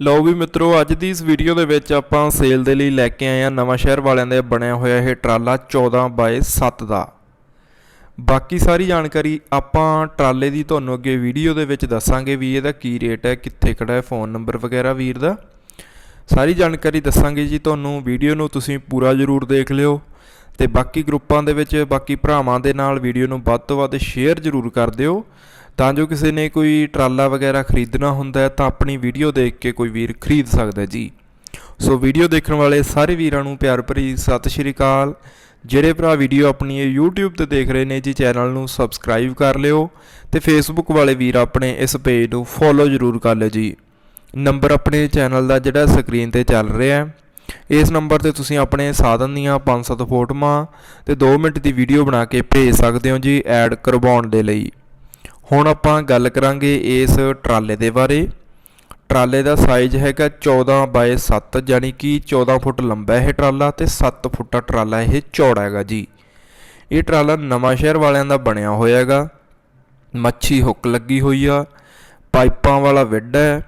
ਲਓ ਵੀ ਮਿੱਤਰੋ, ਅੱਜ ਦੀ ਇਸ ਵੀਡੀਓ ਦੇ ਵਿੱਚ ਆਪਾਂ ਸੇਲ ਦੇ ਲਈ ਲੈ ਕੇ ਆਏ ਆ ਨਵਾਂ ਸ਼ਹਿਰ ਵਾਲਿਆਂ ਦੇ ਬਣਿਆ ਹੋਇਆ ਇਹ ਟਰਾਲਾ 14 ਬਾਏ 7 ਦਾ। ਬਾਕੀ ਸਾਰੀ ਜਾਣਕਾਰੀ ਆਪਾਂ ਟਰਾਲੇ ਦੀ ਤੁਹਾਨੂੰ ਅੱਗੇ ਵੀਡੀਓ ਦੇ ਵਿੱਚ ਦੱਸਾਂਗੇ ਵੀ ਇਹਦਾ ਕੀ ਰੇਟ ਹੈ, ਕਿੱਥੇ ਖੜਾ ਹੈ ਫੋਨ ਨੰਬਰ ਵਗੈਰਾ ਵੀਰ ਦਾ। ਸਾਰੀ ਜਾਣਕਾਰੀ ਦੱਸਾਂਗੇ ਜੀ ਤੁਹਾਨੂੰ ਵੀਡੀਓ ਨੂੰ ਤੁਸੀਂ ਪੂਰਾ ਜ਼ਰੂਰ ਦੇਖ ਲਿਓ। ਤੇ ਬਾਕੀ ਗਰੁੱਪਾਂ ਦੇ ਵਿੱਚ ਬਾਕੀ ਭਰਾਵਾਂ ਦੇ ਨਾਲ ਵੀਡੀਓ ਨੂੰ ਵੱਧ ਤੋਂ ਵੱਧ ਸ਼ੇਅਰ ਜ਼ਰੂਰ ਕਰ ਦਿਓ। ਤਾਂ ਜੋ ਕਿਸੇ ਨੇ ਕੋਈ ਟਰਾਲਾ ਵਗੈਰਾ ਖਰੀਦਣਾ ਹੁੰਦਾ ਹੈ ਤਾਂ ਆਪਣੀ ਵੀਡੀਓ ਦੇਖ ਕੇ ਕੋਈ ਵੀਰ ਖਰੀਦ ਸਕਦਾ ਜੀ। ਸੋ ਵੀਡੀਓ ਦੇਖਣ ਵਾਲੇ ਸਾਰੇ ਵੀਰਾਂ ਨੂੰ ਪਿਆਰ ਭਰੀ ਸਤਿ ਸ਼੍ਰੀ ਅਕਾਲ। ਜਿਹੜੇ ਭਰਾ ਵੀਡੀਓ ਆਪਣੀ ਇਹ YouTube ਤੇ ਦੇਖ ਰਹੇ ਨੇ ਜੀ, ਚੈਨਲ ਨੂੰ ਸਬਸਕ੍ਰਾਈਬ ਕਰ ਲਿਓ ਤੇ Facebook ਵਾਲੇ ਵੀਰ ਆਪਣੇ ਇਸ ਪੇਜ ਨੂੰ ਫੋਲੋ ਜ਼ਰੂਰ ਕਰ ਲਿਓ ਜੀ। ਨੰਬਰ ਆਪਣੇ ਚੈਨਲ ਦਾ ਜਿਹੜਾ ਸਕਰੀਨ ਤੇ ਚੱਲ ਰਿਹਾ ਹੈ। ਇਸ ਨੰਬਰ ਤੇ ਤੁਸੀਂ ਆਪਣੇ ਸਾਧਨ ਦੀਆਂ 5-7 ਫੋਟੋਆਂ ਤੇ 2 ਮਿੰਟ ਦੀ ਵੀਡੀਓ ਬਣਾ ਕੇ ਭੇਜ ਸਕਦੇ ਹੋ ਜੀ, ਐਡ ਕਰਵਾਉਣ ਦੇ ਲਈ। ਹੁਣ ਆਪਾਂ ਗੱਲ ਕਰਾਂਗੇ ਇਸ ਟਰਾਲੇ ਦੇ ਬਾਰੇ। ਟਰਾਲੇ ਦਾ ਸਾਈਜ਼ ਹੈਗਾ 14 ਬਾਏ 7 ਯਾਨੀ ਕਿ 14 ਫੁੱਟ ਲੰਬਾ ਇਹ ਟਰਾਲਾ ਤੇ 7 ਫੁੱਟਾ ਟਰਾਲਾ ਇਹ ਚੌੜਾ ਹੈਗਾ ਜੀ। ਇਹ ਟਰਾਲਾ ਨਵਾਂ ਸ਼ਹਿਰ ਵਾਲਿਆਂ ਦਾ ਬਣਿਆ ਹੋਇਆ ਹੈਗਾ। ਮੱਛੀ ਹੁੱਕ ਲੱਗੀ ਹੋਈ ਆ, ਪਾਈਪਾਂ ਵਾਲਾ ਵਿੱਡ ਹੈ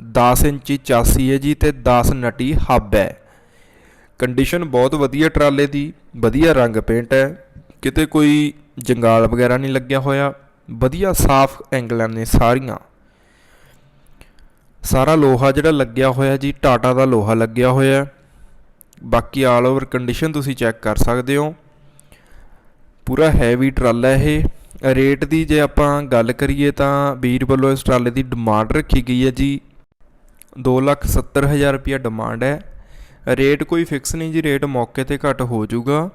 10 ਇੰਚੀ ਚਾਸੀ ਹੈ ਜੀ ਤੇ 10 ਨਟੀ ਹੱਬ ਹੈ। ਕੰਡੀਸ਼ਨ ਬਹੁਤ ਵਧੀਆ ਟਰਾਲੇ ਦੀ, ਵਧੀਆ ਰੰਗ ਪੇਂਟ ਹੈ। ਕਿਤੇ ਕੋਈ ਜੰਗਾਲ ਵਗੈਰਾ ਨਹੀਂ ਲੱਗਿਆ ਹੋਇਆ। ਵਧੀਆ ਸਾਫ਼ ਐਂਗਲਾਂ ਨੇ ਸਾਰੀਆਂ। ਸਾਰਾ ਲੋਹਾ ਜਿਹੜਾ ਲੱਗਿਆ ਹੋਇਆ ਜੀ, ਟਾਟਾ ਦਾ ਲੋਹਾ ਲੱਗਿਆ ਹੋਇਆ। ਬਾਕੀ ਆਲ ਓਵਰ ਕੰਡੀਸ਼ਨ ਤੁਸੀਂ ਚੈੱਕ ਕਰ ਸਕਦੇ ਹੋ। ਪੂਰਾ ਹੈਵੀ ਟਰਾਲਾ ਇਹ। ਰੇਟ ਦੀ ਜੇ ਆਪਾਂ ਗੱਲ ਕਰੀਏ ਤਾਂ ਵੀਰ ਵੱਲੋਂ ਇਸ ਟਰਾਲੇ ਦੀ ਡਿਮਾਂਡ ਰੱਖੀ ਗਈ ਹੈ ਜੀ। 270000 ਰੁਪਇਆ ਡਿਮਾਂਡ ਹੈ। ਰੇਟ ਕੋਈ ਫਿਕਸ ਨਹੀਂ ਜੀ ਰੇਟ ਮੌਕੇ ਤੇ ਘੱਟ ਹੋ ਜਾਊਗਾ।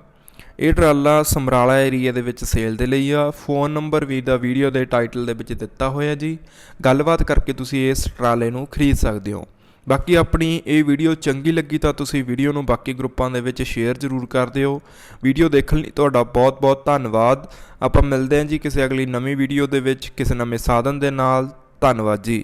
ਇਹ ਟਰਾਲਾ ਸਮਰਾਲਾ ਏਰੀਆ ਦੇ ਵਿੱਚ ਸੇਲ ਦੇ ਲਈ ਆ। ਫੋਨ ਨੰਬਰ ਵੀ ਦਾ ਵੀਡੀਓ ਦੇ ਟਾਈਟਲ ਦੇ ਵਿੱਚ ਦਿੱਤਾ ਹੋਇਆ ਜੀ। ਗੱਲਬਾਤ ਕਰਕੇ ਤੁਸੀਂ ਇਸ ਟਰਾਲੇ ਨੂੰ ਖਰੀਦ ਸਕਦੇ ਹੋ। ਬਾਕੀ ਆਪਣੀ ਇਹ ਵੀਡੀਓ ਚੰਗੀ ਲੱਗੀ ਤਾਂ ਤੁਸੀਂ ਵੀਡੀਓ ਨੂੰ ਬਾਕੀ ਗਰੁੱਪਾਂ ਦੇ ਵਿੱਚ ਸ਼ੇਅਰ ਜ਼ਰੂਰ ਕਰ ਦਿਓ। ਵੀਡੀਓ ਦੇਖਣ ਲਈ ਤੁਹਾਡਾ ਬਹੁਤ-ਬਹੁਤ ਧੰਨਵਾਦ। ਆਪਾਂ ਮਿਲਦੇ ਹਾਂ ਜੀ ਕਿਸੇ ਅਗਲੀ ਨਵੀਂ ਵੀਡੀਓ ਦੇ ਵਿੱਚ ਕਿਸੇ ਨਵੇਂ ਸਾਧਨ ਦੇ ਨਾਲ। ਧੰਨਵਾਦ ਜੀ।